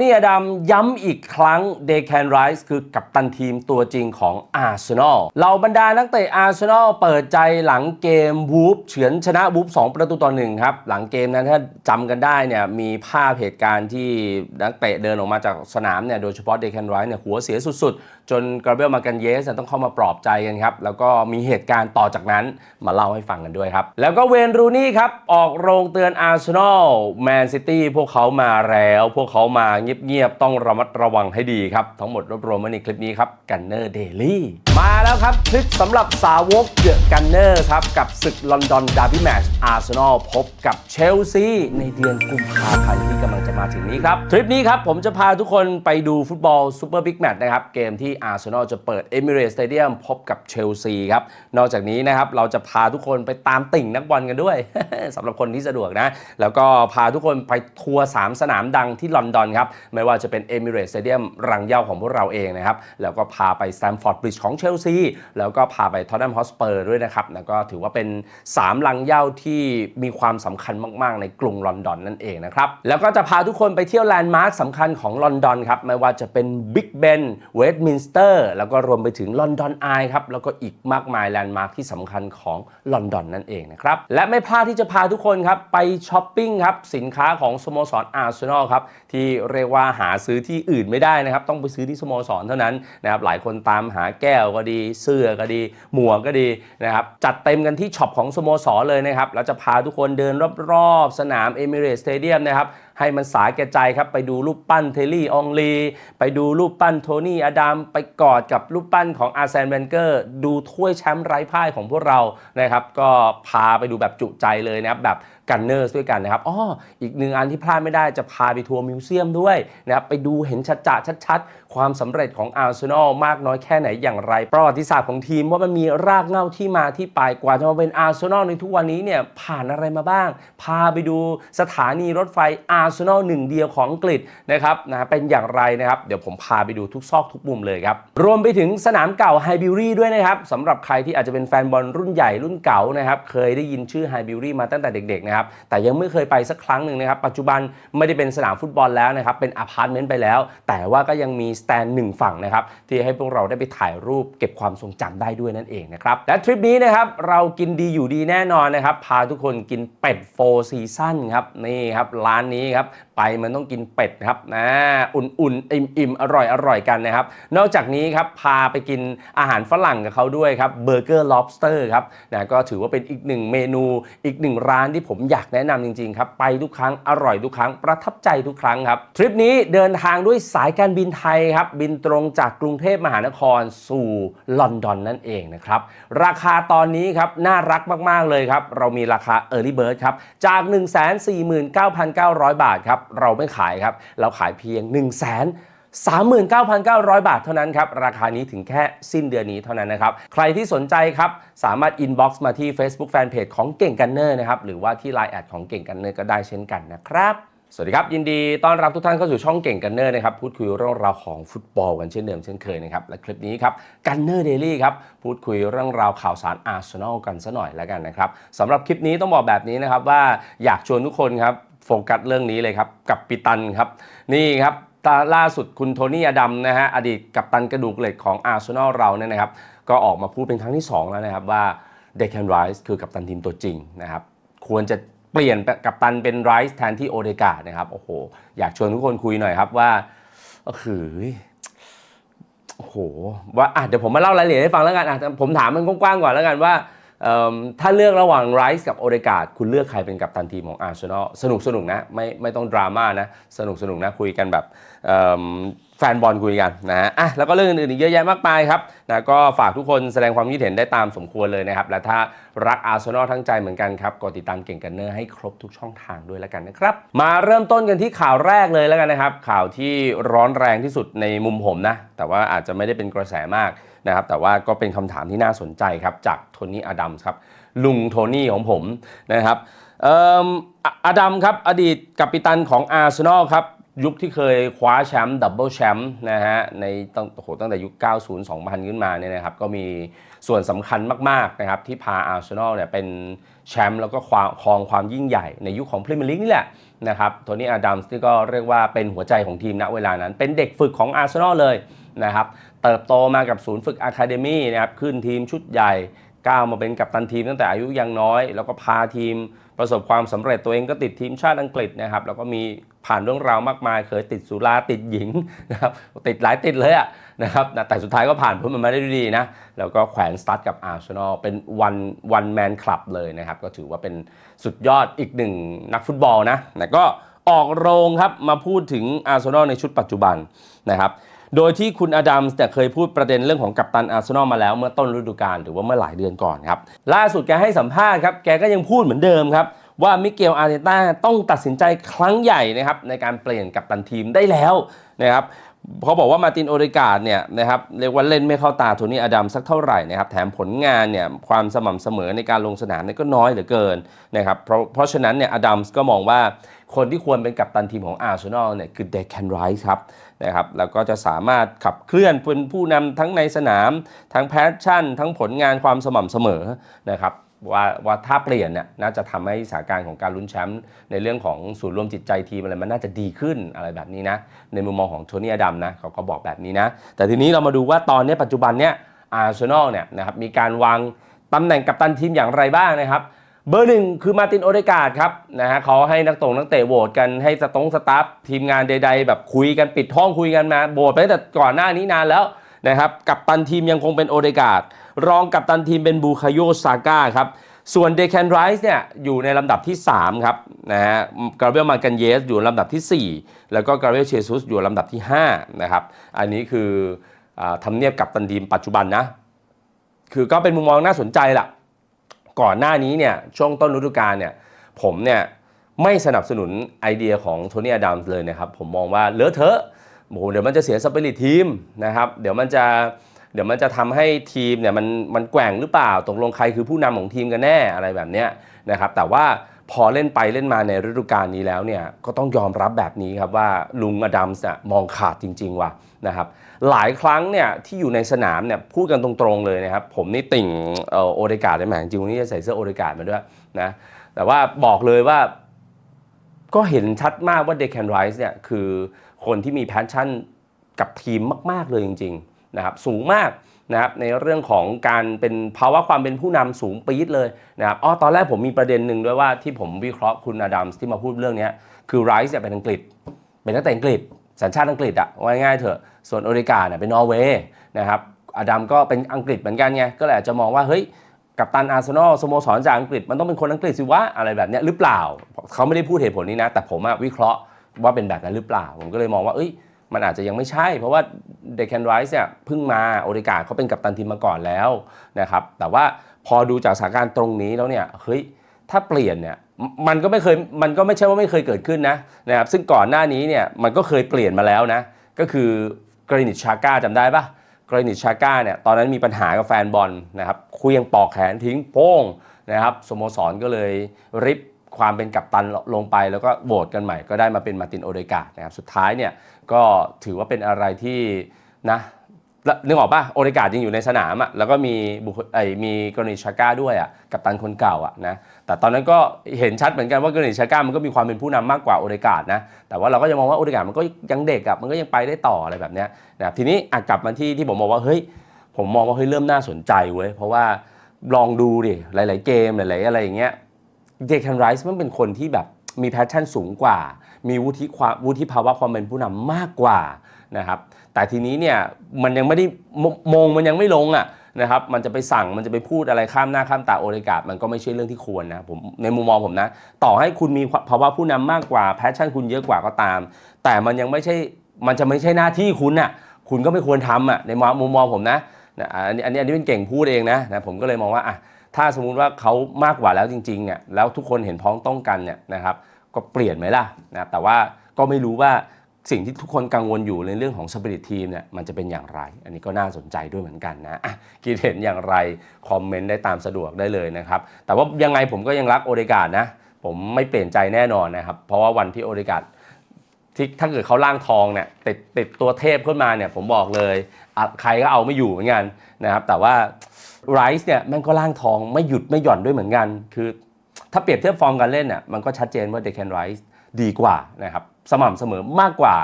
นี่อดัมย้ำอีกครั้งเดแคนไรส์คือกัปตันทีมตัวจริงของอาร์เซนอลเหล่าบรรดานักเตะอาร์เซนอลเปิดใจหลังเกมวูฟเฉือนชนะวูฟ2 ประตูต่อหนึ่งครับ หลังเกมนั้นถ้าจำกันได้เนี่ยมีภาพเหตุการณ์ที่นักเตะเดินออกมาจากสนามเนี่ยโดยเฉพาะเดแคนไรส์เนี่ยหัวเสียสุดๆ จนกราเบลมากันเยสต้องเข้ามาปลอบใจกันครับ แล้วก็มีเหตุการณ์ต่อจากนั้นมาเล่าให้ฟังกันด้วยครับ แล้วก็เวนรูนี่ครับ ออกโรงเตือนอาร์เซนอลแมนซิตี้พวกเขามาแล้ว พวกเขามาเงียบๆ ต้องระมัดระวังให้ดีครับ ทั้งหมดรวบรวมไว้ในคลิปนี้ครับกันเนอร์เดลี่มาแล้วครับ คลิปสำหรับสาวกเดอะกันเนอร์ครับ กับศึกลอนดอนดาร์บี้แมตช์อาร์เซนอลพบกับเชลซีในเดือนกุมภาพันธ์ที่กำลังจะมาถึงนี้ครับ ทริปนี้ครับ ผมจะพาทุกคนไปดูฟุตบอลซูเปอร์บิ๊กแมตช์นะครับ เกมที่อาร์เซนอลจะเปิดเอมิเรตสเตเดียมพบกับเชลซีครับ นอกจากนี้นะครับเราจะพาทุกคนไปตามติ่งนักบอลกันด้วยสำหรับคนที่สะดวกนะแล้วก็พาทุกคนไปทัวร์3สนามดังที่ลอนดอนครับไม่ว่าจะเป็นเอมิเรตสเตเดียมรังเย่าของพวกเราเองนะครับแล้วก็พาไปสแตมฟอร์ดบริดจ์ของเชลซีแล้วก็พาไปทอตแนมฮอสเปอร์ด้วยนะครับแล้วก็ถือว่าเป็น3ลังเย่าที่มีความสำคัญมาก ๆ ในกรุงลอนดอนนั่นเองนะครับแล้วก็จะพาทุกคนไปเที่ยวแลนด์มาร์คสำคัญของลอนดอนครับไม่ว่าจะเป็นบิ๊กเบนเวสต์มินสเตอร์แล้วก็รวมไปถึงลอนดอนไอครับแล้วก็อีกมากมายแลนด์มาร์คที่สำคัญของลอนดอนนั่นเองนะครับและไม่พลาดที่จะพาทุกคนครับไปช้อปปิ้งครับสินค้าของสโมสรอาร์เซนอลครับที่เรียกว่าหาซื้อที่อื่นไม่ได้นะครับ ต้องไปซื้อที่สโมสรเท่านั้นนะครับหลายคนตามหาแก้วก็ดี เสื้อก็ดี หมวกก็ดีนะครับจัดเต็มกันที่ช็อปของสโมสรเลยนะครับแล้วจะพาทุกคนเดินรอบๆ สนามเอมิเรตสเตเดียมนะครับให้มันสาแก่ใจครับ ไปดูรูปปั้นเทลลี่อองลี ไปดูรูปปั้นโทนี่อดัมไปกอดกับรูปปั้นของอาร์เซนเวนเกอร์ ดูถ้วยแชมป์ไร้พ่ายของพวกเรานะครับ ก็พาไปดูแบบจุใจเลยนะครับ แบบ กันเนอร์ด้วยกันนะครับอ้ออีกหนึ่งอันที่พลาดไม่ได้จะพาไปทัวร์มิวเซียมด้วยนะครับไปดูเห็นชัดๆชัดๆ ความสำเร็จของอาร์เซนอลมากน้อยแค่ไหนอย่างไร ประวัติศาสตร์ของทีมว่ามันมีรากเหง้าที่มาที่ไปกว่าจะมาเป็นอาร์เซนอลในทุกวันนี้เนี่ยผ่านอะไรมาบ้าง พาไปดูสถานีรถไฟอาร์เซนอลหนึ่งเดียวของอังกฤษนะครับนะเป็นอย่างไรนะครับ เดี๋ยวผมพาไปดูทุกซอกทุกมุมเลยครับ รวมไปถึงสนามเก่าไฮบิวรี่ด้วยนะครับสำหรับใครที่อาจจะเป็นแฟนบอลรุ่นใหญ่รุ่นเก่านะครับเคยได้ยินชื่อไฮบิวรี่มาตั้งแต่เด็กๆนะครับแต่ยังไม่เคยไปสักครั้งหนึ่งนะครับปัจจุบันไม่ได้เป็นสนามฟุตบอลแล้วนะครับเป็นอพาร์ตเมนต์ไปแล้ว แต่ว่าก็ยังมีสแตนหนึ่งฝั่งนะครับที่ให้พวกเราได้ไปถ่ายรูปเก็บความทรงจำได้ด้วยนั่นเองนะครับและทริปนี้นะครับเรากินดีอยู่ดีแน่นอนนะครับพาทุกคนกินเป็ดโฟซีซั่นครับนี่ครับร้านนี้ครับไปมันต้องกินเป็ดครับนะอุ่นๆอิ่มๆอร่อยๆกันนะครับนอกจากนี้ครับพาไปกินอาหารฝรั่งกับเขาด้วยครับเบอร์เกอร์ lobster ครับนะก็ถือว่าเป็นอีกหนึ่งเมนูอีกหนึ่งร้านที่ผมอยากแนะนำจริงๆครับไปทุกครั้งอร่อยทุกครั้งประทับใจทุกครั้งครับทริปนี้เดินทางด้วยสายการบินไทยครับ บินตรงจากกรุงเทพมหานครสู่ลอนดอนนั่นเองนะครับ ราคาตอนนี้ครับ น่ารักมาก ๆ เลยครับ เรามีราคา Early Bird ครับ จาก 149,900 บาทครับ เราไม่ขายครับ เราขายเพียง 1 0 0 0 0 39,900 บาทเท่านั้นครับ ราคานี้ถึงแค่สิ้นเดือนนี้เท่านั้นนะครับ ใครที่สนใจครับ สามารถ inbox มาที่ Facebook Fanpage ของเก่งกันเนอร์นะครับ หรือว่าที่ Line แอดของเก่งกันเนอร์ก็ได้เช่นกันนะครับ สวัสดีครับ ยินดีต้อนรับทุกท่านเข้าสู่ช่องเก่งกันเนอร์นะครับพูดคุยเรื่องราวของฟุตบอลกันเช่นเดิมเช่นเคยนะครับและคลิปนี้ครับกันเนอร์เดลี่ครับพูดคุยเรื่องราวข่าวสารอาร์เซนอลกันซะหน่อยแล้วกันนะครับสำหรับคลิปนี้ต้องบอกแบบนี้นะครับว่าอยากชวนทุกคนครับโฟกัสเรื่องนี้เลยครับกับปิตันครับนี่ครับล่าสุดคุณโทนี่อดัมนะฮะอดีตกัปตันกระดูกเหล็กของอาร์เซนอลเราเนี่ยนะครับก็ออกมาพูดเป็นครั้งที่ 2 แล้วนะครับว่าเดคแคนไรส์คือกัปตันทีมตัวจริงนะครับควรจะ เปลี่ยนกับตันเป็นไรซ์แทนที่โอเดกานะครับโอ้โหอยากชวนทุกคนคุยหน่อยครับว่าก็คือโอ้โหว่าอะเดี๋ยวผมมาเล่ารายละเอียดให้ฟังแล้วกันอะผมถามมันกว้างๆก่อนแล้วกันว่า ถ้าเลือกระหว่างไรส์กับโอเดกาดคุณเลือกใครเป็นกัปตันทีมของอาร์เซนอลสนุกสนุกนะ ไม่ไม่ต้องดราม่านะ สนุกสนุกนะ คุยกันแบบแฟนบอลคุยกันนะฮะอะแล้วก็เรื่องอื่นๆอีกเยอะแยะมากมายครับนะก็ฝากทุกคนแสดงความคิดเห็นได้ตามสมควรเลยนะครับ และถ้ารักอาร์เซนอลทั้งใจเหมือนกันครับกดติดตามเก่งกันเนอร์ให้ครบทุกช่องทางด้วยแล้วกันนะครับ มาเริ่มต้นกันที่ข่าวแรกเลยแล้วกันนะครับ ข่าวที่ร้อนแรงที่สุดในมุมผมนะแต่ว่าอาจจะไม่ได้เป็นกระแสมาก นะครับแต่ว่าก็เป็นคำถามที่น่าสนใจครับจากโทนี่อดัมส์ครับลุงโทนี่ของผมนะครับอิ่มอะอดัมครับอดีตกัปตันของอาร์เซนอลครับยุคที่เคยคว้าแชมป์ดับเบิลแชมป์นะฮะในตั้งโหตั้งแต่ยุค 90 2000 ขึ้นมาเนี่ยนะครับก็มีส่วนสำคัญมากๆนะครับที่พาอาร์เซนอลเนี่ยเป็นแชมป์แล้วก็ควครองความยิ่งใหญ่ในยุคของพรีเมียร์ลีกนี่แหละนะครับโทนี่อาดัมส์ที่ก็เรียกว่าเป็นหัวใจของทีมณเวลานั้น เป็นเด็กฝึกของอาร์เซนอลเลยนะครับ เติบโตมากับศูนย์ฝึกอะคาเดมี่นะครับขึ้นทีมชุดใหญ่ก้าวมาเป็นกัปตันทีมตั้งแต่อายุยังน้อย แล้วก็พาทีมประสบความสำเร็จตัวเองก็ติดทีมชาติอังกฤษนะครับแล้วก็มีผ่านเรื่องราวมากมาย เคยติดสุราติดหญิงนะครับติดหลายติดเลยอะนะครับแต่สุดท้ายก็ผ่านพ้นมันมาได้ดีนะ แล้วก็แขวนสตาร์ทกับอาร์เซนอลเป็นวันวันแมนคลับเลยนะครับ ก็ถือว่าเป็นสุดยอดอีกหนึ่งนักฟุตบอลนะแต่ก็ออกโรงครับมาพูดถึงอาร์เซนอลในชุดปัจจุบันนะครับ โดยที่คุณอดัมแต่เคยพูดประเด็นเรื่องของกัปตันอาร์เซนอลมาแล้วเมื่อต้นฤดูกาลหรือว่าเมื่อหลายเดือนก่อนครับ ล่าสุดแกให้สัมภาษณ์ครับ แกก็ยังพูดเหมือนเดิมครับ ว่ามิเกลอาร์เตต้าต้องตัดสินใจครั้งใหญ่นะครับในการเปลี่ยนกัปตันทีมได้แล้วนะครับ เขาบอกว่ามาตินโอเดกาดเนี่ยนะครับเรียกว่าเล่นไม่เข้าตาโทนี่อดัมสักเท่าไหร่นะครับแถมผลงานเนี่ยความสม่ำเสมอในการลงสนามเนี่ยก็น้อยเหลือเกินนะครับเพราะเพราะฉะนั้นเนี่ยอดัมส์ก็มองว่าคนที่ควรเป็นกัปตันทีมของอาร์เซนอลเนี่ยคือเดคแคนไรส์ครับนะครับแล้วก็จะสามารถขับเคลื่อนเป็นผู้นำทั้งในสนาม ทั้งแพชชั่น ทั้งผลงานความสม่ำเสมอนะครับ ว่าว่าถ้าเปลี่ยนเนี่ยน่าจะทำให้สถานการณ์ของการลุ้นแชมป์ในเรื่องของศูนย์รวมจิตใจทีมอะไรมันน่าจะดีขึ้นอะไรแบบนี้นะ ในมุมมองของโทนี่อดัมนะเขาก็บอกแบบนี้นะ แต่ทีนี้เรามาดูว่าตอนนี้ปัจจุบันเนี่ยอาร์เซนอลเนี่ยนะครับมีการวางตำแหน่งกัปตันทีมอย่างไรบ้างนะครับเบอร์หนึ่งคือมาตินโอเดกาดครับนะฮะเขาให้นักตงนักเตะโหวตกันให้สตงสตาฟทีมงานใด ๆ แบบคุยกันปิดห้องคุยกันมาโหวตไปตั้งแต่ก่อนหน้านี้นานแล้ว นะครับกัปตันทีมยังคงเป็นโอเดกาดรองกัปตันทีมเป็นบูคาโยซาก้าครับส่วนเดแคนไรส์เนี่ยอยู่ในลำดับที่ 3 ครับนะฮะกราเบลมากันเยสอยู่ลำดับที่ 4 แล้วก็กราเบลเชซุสอยู่ลำดับที่ 5 นะครับ อันนี้คืออาทำเนียบกัปตันทีมปัจจุบันนะ คือก็เป็นมุมมองน่าสนใจล่ะก่อนหน้านี้เนี่ยช่วงต้นฤดูกาลเนี่ยผมเนี่ยไม่สนับสนุนไอเดียของโทนี่อดัมส์เลยนะครับ ผมมองว่าเลอะเทอะ โอ้โหเดี๋ยวมันจะเสียสปิริตทีมนะครับ เดี๋ยวมันจะเดี๋ยวมันจะทำให้ทีมเนี่ยมันมันแกว่งหรือเปล่าตกลงใครคือผู้นำของทีมกันแน่อะไรแบบเนี้ยนะครับ แต่ว่าพอเล่นไปเล่นมาในฤดูกาลนี้แล้วเนี่ยก็ต้องยอมรับแบบนี้ครับว่าลุงอดัมส์น่ะมองขาดจริง ๆ ว่ะนะครับหลายครั้งเนี่ยที่อยู่ในสนามเนี่ยพูดกันตรงๆเลยนะครับ ผมนี่ติ่งโอเดกาดได้ไหมจริงๆวันนี้จะใส่เสื้อโอเดกาดมาด้วยนะแต่ว่าบอกเลยว่าก็เห็นชัดมากว่าเดคแคนไรส์เนี่ยคือ คนที่มีแพชชั่นกับทีมมากๆเลยจริงๆนะครับสูงมากนะครับในเรื่องของการเป็นภาวะความเป็นผู้นำสูงปี๊ดเลยนะครับอ๋อตอนแรกผมมีประเด็นหนึ่งด้วยว่าที่ผมวิเคราะห์คุณอดัมส์ที่มาพูดเรื่องนี้คือไรส์เนี่ยเป็นอังกฤษ เป็นนักเตะอังกฤษ สัญชาติอังกฤษอะว่าง่ายๆเถอะส่วนโอริกาเนี่ยเป็นนอร์เวย์นะครับอดัมก็เป็นอังกฤษเหมือนกันไงก็เลยอาจจะมองว่าเฮ้ยกัปตันอาร์เซนอลสโมสรจากอังกฤษมันต้องเป็นคนอังกฤษสิวะอะไรแบบนี้หรือเปล่าเขาไม่ได้พูดเหตุผลนี้นะ แต่ผมวิเคราะห์ ว่าเป็นแบบนั้นหรือเปล่า ผมก็เลยมองว่าเอ้ยมันอาจจะยังไม่ใช่ เพราะว่าเดคแคนไรส์เนี่ยเพิ่งมาโอริกาเขาเป็นกัปตันทีมมาก่อนแล้วนะครับแต่ว่าพอดูจากสถานการณ์ตรงนี้แล้วเนี่ยเฮ้ยถ้าเปลี่ยนเนี่ยมันก็ไม่เคยมันก็ไม่ใช่ว่าไม่เคยเกิดขึ้นนะนะครับซึ่งก่อนหน้านี้เนี่ยมันก็เคยเปลี่ยนมาแล้วนะก็คือกรณิตชาก้าจำได้ปะกรณิตชาก้าเนี่ยตอนนั้นมีปัญหากับแฟนบอลนะครับคุยยังปอกแขนทิ้งโป้งนะครับสโมสรก็เลยริบ ความเป็นกัปตันลงไปแล้วก็โหวตกันใหม่ก็ได้มาเป็นมาตินโอเดกานะครับสุดท้ายเนี่ยก็ถือว่าเป็นอะไรที่นะนึกออกป่ะโอริกาดยังอยู่ในสนามอะแล้วก็มีบุคคลไอ้มีกรณีชาก้าด้วยอะกับตันคนเก่าอะนะแต่ตอนนั้นก็เห็นชัดเหมือนกันว่ากรณีชาก้ามันก็มีความเป็นผู้นำมากกว่าโอริกานะแต่ว่าเราก็ยังมองว่าโอริกามันก็ยังเด็กอะมันก็ยังไปได้ต่ออะไรแบบเนี้ยนะครับทีนี้อกลับมาที่ที่ผมบอกว่าเฮ้ยผมมองว่าเฮ้ยเริ่มน่าสนใจเว้ยเพราะว่าลองดูดิหลาย ๆ เกมหลาย ๆ อะไรอย่างเงี้ย เจคันไรส์มันเป็นคนที่แบบมีแพชชั่นสูงกว่า มีวุฒิความวุฒิภาวะความเป็นผู้นำมากกว่านะครับ แต่ทีนี้เนี่ยมันยังไม่ได้มมงมันยังไม่ลงอะนะครับ มันจะไปสั่งมันจะไปพูดอะไรข้ามหน้าข้ามตาโอริกามันก็ไม่ใช่เรื่องที่ควรนะผมในมุมมองผมนะ ต่อให้คุณมีภาวะผู้นำมากกว่าแพชชั่นคุณเยอะกว่าก็ตาม แต่มันยังไม่ใช่มันจะไม่ใช่หน้าที่คุณอะคุณก็ไม่ควรทำอะในมุมมองผมนะนะอันนี้อันนี้อันนี้เป็นเก่งพูดเองนะนะผมก็เลยมองว่าอะ ถ้าสมมุติว่าเขามากกว่าแล้วจริงๆเนี่ยแล้วทุกคนเห็นพ้องต้องกันเนี่ยนะครับ ก็เปลี่ยนไหมล่ะนะแต่ว่าก็ไม่รู้ว่าสิ่งที่ทุกคนกังวลอยู่ในเรื่องของสปิริตทีมเนี่ยมันจะเป็นอย่างไร อันนี้ก็น่าสนใจด้วยเหมือนกันนะะคิดเห็นอย่างไร คอมเมนต์ได้ตามสะดวกได้เลยนะครับ แต่ว่ายังไงผมก็ยังรักโอเดกาดนะ ผมไม่เปลี่ยนใจแน่นอนนะครับ เพราะว่าวันที่โอเดกาดที่ถ้าเกิดเขาล่างทองเนี่ยติดติดตัวเทพขึ้นมาเนี่ยผมบอกเลย ใครก็เอาไม่อยู่เหมือนกันนะครับ แต่ว่า ไรส์เนี่ยแม่งก็ล่างทองไม่หยุดไม่หย่อนด้วยเหมือนกัน คือ ถ้าเปรียบเทียบฟอร์มการเล่นเนี่ยมันก็ชัดเจนว่าเดคแคนไรส์ดีกว่านะครับสม่ำเสมอมากกว่า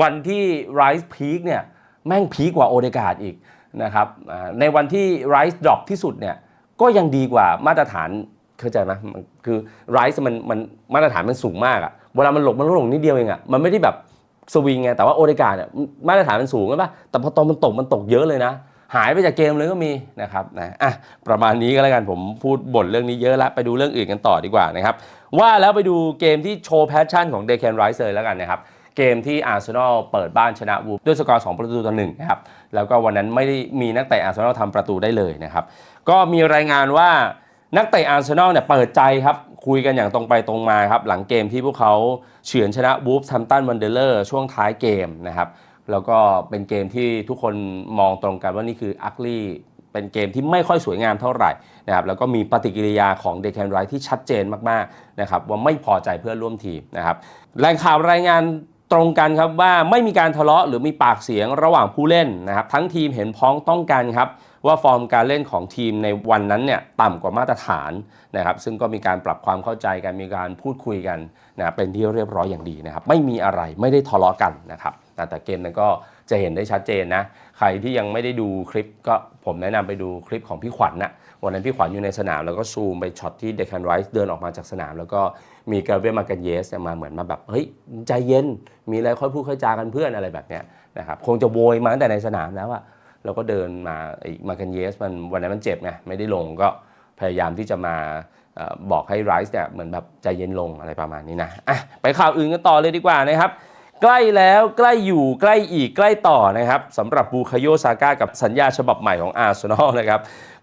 วันที่ไรส์พีคเนี่ยแม่งพีคกว่าโอเดกาดอีกนะครับในวันที่ไรส์ดรอปที่สุดเนี่ยก็ยังดีกว่ามาตรฐานเข้าใจไหมคือไรส์มันมันมาตรฐานมันสูงมากอะเวลามันหลงมันหลงนิดเดียวเองอะมันไม่ได้แบบสวิงไงแต่ว่าโอเดกาดเนี่ยมาตรฐานมันสูงใช่ปะแต่พอตอนมันตกมันตกเยอะเลยนะ หายไปจากเกมเลยก็มีนะครับนะอะประมาณนี้ก็แล้วกันผมพูดบ่นเรื่องนี้เยอะแล้วไปดูเรื่องอื่นกันต่อดีกว่านะครับว่าแล้วไปดูเกมที่โชว์แพชชั่นของเด c แคนไรส์เลยแล้วกันนะครับเกมที่อาร์เซนอลเปิดบ้านชนะวูฟด้วยสกอร์ 2 ประตูต่อหนึ่งนะครับแล้วก็วันนั้นไม่ได้มีนักเตะอาร์เซนอลทำประตูได้เลยนะครับก็มีรายงานว่านักเตะอาร์เซนอลเนี่ยเปิดใจครับคุยกันอย่างตรงไปตรงมาครับหลังเกมที่พวกเขาเฉือนชนะวูฟทัมตันวันเดเลอร์ช่วงท้ายเกมนะครับ แล้วก็เป็นเกมที่ทุกคนมองตรงกันว่านี่คืออักลี่เป็นเกมที่ไม่ค่อยสวยงามเท่าไหร่นะครับแล้วก็มีปฏิกิริยาของเด c แคนไรที่ชัดเจนมากๆนะครับว่าไม่พอใจเพื่อนร่วมทีมนะครับแหล่งข่าวรายงานตรงกันครับว่าไม่มีการทะเลาะหรือมีปากเสียงระหว่างผู้เล่นนะครับทั้งทีมเห็นพ้องต้องกันครับว่าฟอร์มการเล่นของทีมในวันนั้นเนี่ยต่ำกว่ามาตรฐานนะครับซึ่งก็มีการปรับความเข้าใจกันมีการพูดคุยกันนะเป็นที่เรียบร้อยอย่างดีนะครับไม่มีอะไรไม่ได้ทะเลาะกันนะครับ แต่แต่เกมนั้นก็จะเห็นได้ชัดเจนนะ ใครที่ยังไม่ได้ดูคลิปก็ผมแนะนำไปดูคลิปของพี่ขวัญนะวันนั้นพี่ขวัญอยู่ในสนาม แล้วก็ซูมไปช็อตที่เดคันไรส์เดินออกมาจากสนาม แล้วก็มีกาเวมากันเยสมาเหมือนมาแบบ เฮ้ย ใจเย็น มีอะไรค่อยพูดค่อยจากันเพื่อนอะไรแบบเนี้ยนะครับคงจะโวยมาตั้งแต่ในสนามแล้วอะแล้วก็เดินมาไอ้มากันเยสมันวันนั้นมันเจ็บไงไม่ได้ลงก็พยายามที่จะมาออบอกให้ไรส์เนี่ยเหมือนแบบใจเย็นลงอะไรประมาณนี้นะอะไปข่าวอื่นกันต่อเลยดีกว่านะครับ ใกล้แล้วใกล้อยู่ใกล้อีกใกล้ต่อนะครับสำหรับบูคาโยซาก้ากับสัญญาฉบับใหม่ของอาร์เซนอลนะครับ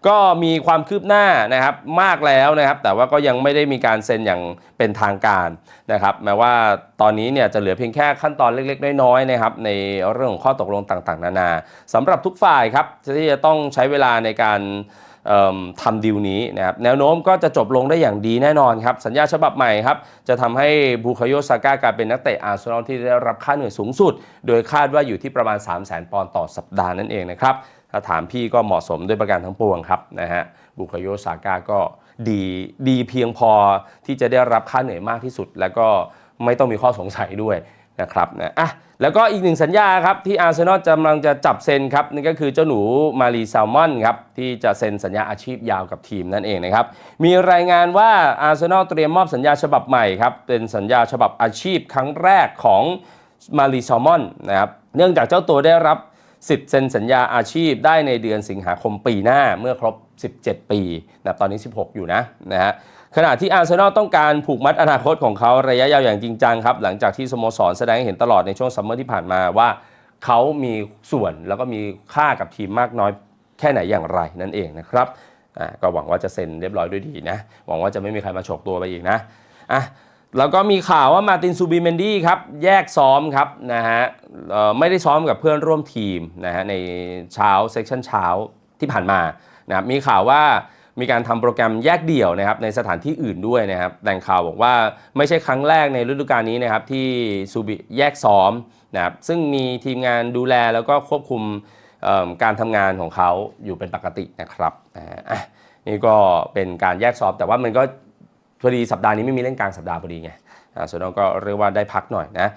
ก็มีความคืบหน้านะครับมากแล้วนะครับ แต่ว่าก็ยังไม่ได้มีการเซ็นอย่างเป็นทางการนะครับแม้ว่าตอนนี้เนี่ยจะเหลือเพียงแค่ขั้นตอนเล็กๆ น้อยๆนะครับในเรื่องของข้อตกลงต่างๆ นานาสำหรับทุกฝ่ายครับที่จะต้องใช้เวลาในการ ทำดีลนี้นะครับแนวโน้มก็จะจบลงได้อย่างดีแน่นอนครับ สัญญาฉบับใหม่ครับ จะทำให้บูคาโยซาก้ากลายเป็นนักเตะอาร์เซนอลที่ได้รับค่าเหนื่อยสูงสุด โดยคาดว่าอยู่ที่ประมาณ 3 0 0 0 0 0 ปอนด์ต่อสัปดาห์นั่นเองนะครับ ถ้าถามพี่ก็เหมาะสมด้วยประการทั้งปวงครับนะฮะบูคาโยซาก้าก็ดีดีเพียงพอที่จะได้รับค่าเหนื่อยมากที่สุด แล้วก็ไม่ต้องมีข้อสงสัยด้วย นะครับนะอะแล้วก็อีกหนึ่งสัญญาครับที่อาร์เซนอลกำลังจะจับเซ็นครับนั่นก็คือเจ้าหนูมารีแซลมอนครับที่จะเซ็นสัญญาอาชีพยาวกับทีมนั่นเองนะครับมีรายงานว่าอาร์เซนอลเตรียมมอบสัญญาฉบับใหม่ครับเป็นสัญญาฉบับอาชีพครั้งแรกของมารีแซลมอนนะครับเนื่องจากเจ้าตัวได้รับสิทธิ์เซ็นสัญญาอาชีพได้ในเดือนสิงหาคมปีหน้าเมื่อครบ 17 ปีนะตอนนี้ 16 อยู่นะนะฮะ ขณะที่อาร์เซนอลต้องการผูกมัดอนาคตของเขาระยะยาวอย่างจริงจังครับ หลังจากที่สโมสรแสดงให้เห็นตลอดในช่วงซัมเมอร์ที่ผ่านมาว่าเขามีส่วนแล้วก็มีค่ากับทีมมากน้อยแค่ไหนอย่างไรนั่นเองนะครับก็หวังว่าจะเซ็นเรียบร้อยด้วยดีนะ หวังว่าจะไม่มีใครมาฉกตัวไปอีกนะอะแล้วก็มีข่าวว่ามาตินซูบิเมนดี้ครับแยกซ้อมครับนะฮะไม่ได้ซ้อมกับเพื่อนร่วมทีมนะฮะในเช้าเซสชั่นเช้าที่ผ่านมานะครับมีข่าวว่า มีการทำโปรแกรมแยกเดี่ยวนะครับในสถานที่อื่นด้วยนะครับแหล่งข่าวบอกว่าไม่ใช่ครั้งแรกในฤดูกาลนี้นะครับที่ซูบิแยกซ้อมนะครับซึ่งมีทีมงานดูแลแล้วก็ควบคุมการทำงานของเขาอยู่เป็นปกตินะครับนะนี่ก็เป็นการแยกซ้อมแต่ว่ามันก็พอดีสัปดาห์นี้ไม่มีเล่นกลางสัปดาห์พอดีไงอาร์เซนอลก็เรียกว่าได้พักหน่อยนะ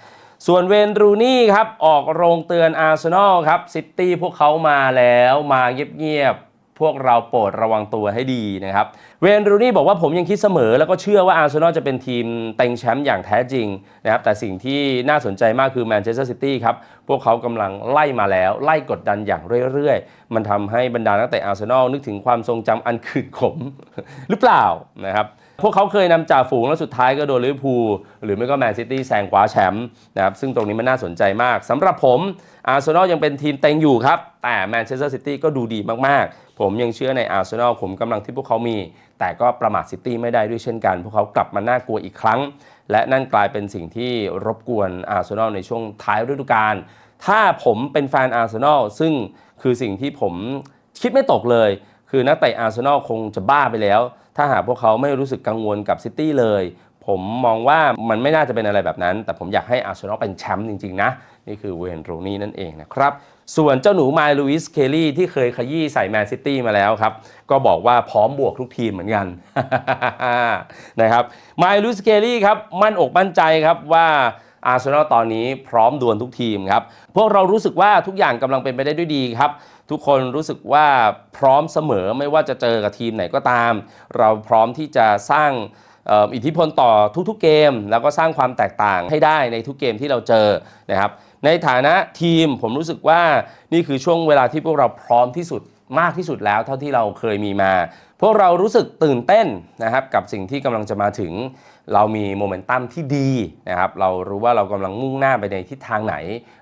ส่วนเวนรูนี่ครับ ออกโรงเตือนอาร์เซนอลครับ ซิตี้พวกเขามาแล้วมาเงียบ พวกเราโปรดระวังตัวให้ดีนะครับ เวนรูนี่บอกว่าผมยังคิดเสมอ แล้วก็เชื่อว่าอาร์เซนอลจะเป็นทีมเต็งแชมป์อย่างแท้จริงนะครับ แต่สิ่งที่น่าสนใจมากคือแมนเชสเตอร์ซิตี้ครับ พวกเขากำลังไล่มาแล้ว ไล่กดดันอย่างเรื่อยๆ มันทำให้บรรดานักเตะอาร์เซนอลนึกถึงความทรงจำอันขืดขม หรือเปล่านะครับ พวกเขาเคยนำจ่าฝูงแล้วสุดท้ายก็โดนลิเวอร์พูลหรือไม่ก็แมนซิตี้แซงคว้าแชมป์นะครับซึ่งตรงนี้มันน่าสนใจมากสำหรับผมอาร์เซนอลยังเป็นทีมเต็งอยู่ครับ แต่แมนเชสเตอร์ซิตี้ก็ดูดีมากๆ ผมยังเชื่อในอาร์เซนอลผมกำลังที่พวกเขามี แต่ก็ประมาทซิตี้ไม่ได้ด้วยเช่นกัน พวกเขากลับมาน่ากลัวอีกครั้ง และนั่นกลายเป็นสิ่งที่รบกวนอาร์เซนอลในช่วงท้ายฤดูกาลถ้าผมเป็นแฟนอาร์เซนอลซึ่งคือสิ่งที่ผมคิดไม่ตกเลย คือนักเตะอาร์เซนอลคงจะบ้าไปแล้ว ถ้าหากพวกเขาไม่รู้สึกกังวลกับซิตี้เลย ผมมองว่ามันไม่น่าจะเป็นอะไรแบบนั้น แต่ผมอยากให้อาร์เซนอลเป็นแชมป์จริง ๆ นะ นี่คือเวนโรนี่นั่นเองนะครับ ส่วนเจ้าหนูไมลูอิสเคลลี่ที่เคยขยี้ใส่แมนซิตี้มาแล้วครับ ก็บอกว่าพร้อมบวกทุกทีมเหมือนกันนะครับไมลูอิสเคลลี่ครับมั่นอกมั่นใจครับว่า อาร์เซนอลตอนนี้พร้อมดวลทุกทีมครับ พวกเรารู้สึกว่าทุกอย่างกำลังเป็นไปได้ด้วยดีครับ ทุกคนรู้สึกว่าพร้อมเสมอไม่ว่าจะเจอกับทีมไหนก็ตาม เราพร้อมที่จะสร้างอิทธิพลต่อทุกๆเกม แล้วก็สร้างความแตกต่างให้ได้ในทุกเกมที่เราเจอนะครับในฐานะทีมผมรู้สึกว่านี่คือช่วงเวลาที่พวกเราพร้อมที่สุดมากที่สุดแล้ว เท่าที่เราเคยมีมา พวกเรารู้สึกตื่นเต้นนะครับกับสิ่งที่กำลังจะมาถึง เรามีโมเมนตัมที่ดีนะครับเรารู้ว่าเรากำลังมุ่งหน้าไปในทิศทางไหน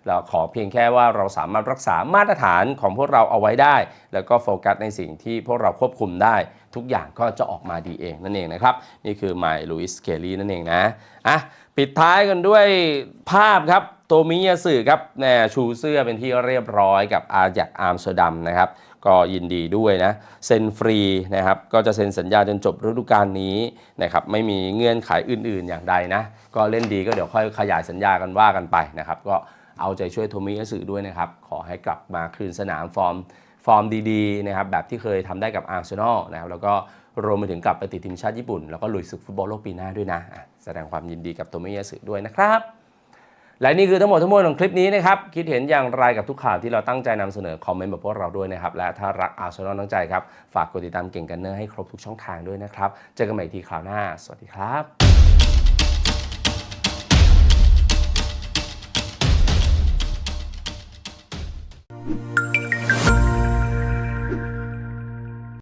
เราขอเพียงแค่ว่าเราสามารถรักษามาตรฐานของพวกเราเอาไว้ได้ แล้วก็โฟกัสในสิ่งที่พวกเราควบคุมได้ ทุกอย่างก็จะออกมาดีเองนั่นเองนะครับ นี่คือไมลูอิสเคลลี่นั่นเองนะอะปิดท้ายกันด้วยภาพครับโตมิยาสึครับแนชูเสื้อเป็นที่เรียบร้อยกับอายักอาร์มสเตอร์ดัมนะครับ ก็ยินดีด้วยนะเซ็นฟรีนะครับก็จะเซ็นสัญญาจนจบฤดูกาลนี้นะครับไม่มีเงื่อนไขอื่น ๆ อย่างใดนะก็เล่นดีก็เดี๋ยวค่อยขยายสัญญากันว่ากันไปนะครับก็เอาใจช่วยโทมิยาสึด้วยนะครับขอให้กลับมาคืนสนามฟอร์มฟอร์มดีๆนะครับแบบที่เคยทำได้กับอาร์เซนอลนะครับแล้วก็รวมไปถึงกลับไปติดทีมชาติญี่ปุ่น แล้วก็ลุยศึกฟุตบอลโลกปีหน้าด้วยนะ แสดงความยินดีกับโตมิยาสึด้วยนะครับ และนี่คือทั้งหมดทั้งมวลของคลิปนี้นะครับ คิดเห็นอย่างไรกับทุกข่าวที่เราตั้งใจนำเสนอคอมเมนต์แบบพวกเราด้วยนะครับ และถ้ารักอาร์เซนอลตั้งใจครับ ฝากกดติดตามเก่งกันเนอร์ให้ครบทุกช่องทางด้วยนะครับ เจอกันใหม่ทีคราวหน้า สวัสดีครับ